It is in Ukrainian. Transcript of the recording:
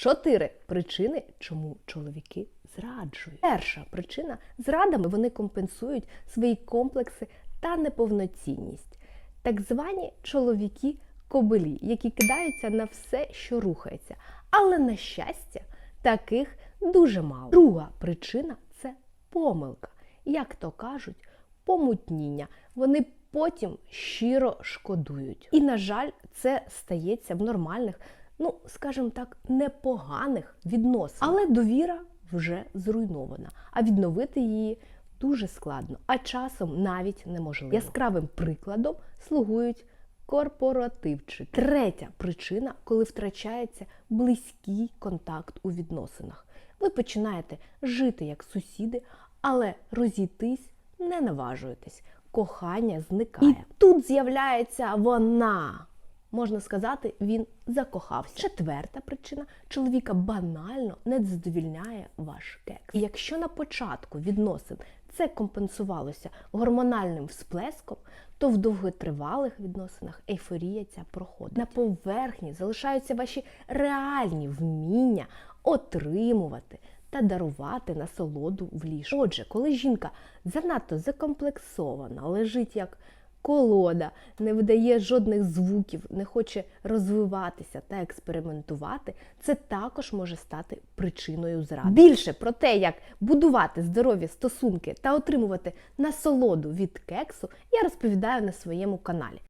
Чотири причини, чому чоловіки зраджують. Перша причина зрадами вони компенсують свої комплекси та неповноцінність. Так звані чоловіки кобилі, які кидаються на все, що рухається. Але на щастя, таких дуже мало. Друга причина це помилка. Як то кажуть, помутніння. Вони потім щиро шкодують. І, на жаль, це стається в нормальних, ну, скажімо так, непоганих відносинах. Але довіра вже зруйнована, а відновити її дуже складно, а часом навіть неможливо. Яскравим прикладом слугують корпоративчики. Третя причина, коли втрачається близький контакт у відносинах. Ви починаєте жити як сусіди, але розійтись не наважуєтесь. Кохання зникає. І тут з'являється вона. Можна сказати, він закохався. Четверта причина чоловіка банально не задовільняє ваш кекс. І якщо на початку відносин це компенсувалося гормональним всплеском, то в довготривалих відносинах ейфорія ця проходить. На поверхні залишаються ваші реальні вміння отримувати та дарувати насолоду в ліжку. Отже, коли жінка занадто закомплексована, лежить як колода, не видає жодних звуків, не хоче розвиватися та експериментувати, це також може стати причиною зради. Більше про те, як будувати здорові стосунки та отримувати насолоду від кексу, я розповідаю на своєму каналі.